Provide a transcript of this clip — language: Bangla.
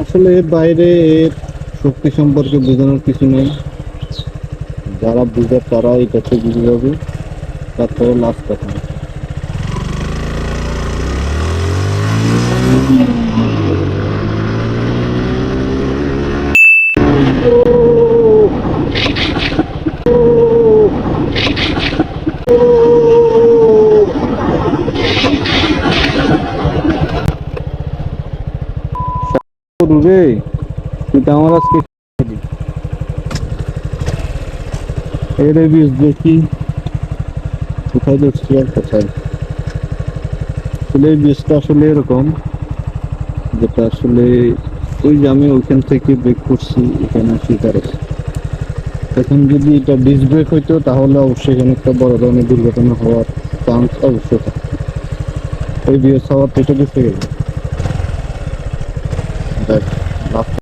আসলে বাইরে এর শক্তি সম্পর্কে বোঝানোর কিছু নেই। যারা বুঝে তারা এটাকে বুঝে যাবে। তারপরে লাস্ট কথা। রে তুই আমার আজকে এরে বীজ দেখি। কোথায় দেখছি আর কোথায়? আসলে বীজটা আসলে এরকম, যেটা আসলে ওই যে আমি ওইখান থেকে ব্রেক করছি, এখানে শিকার এখন যদি এটা ডিস ব্রেক হইতো, তাহলে অবশ্যই এখানে একটা বড় ধরনের দুর্ঘটনা হওয়ার চান্স অবশ্যই থাকে ওই বিএস হওয়ার পেটে গেছে। লাস্ট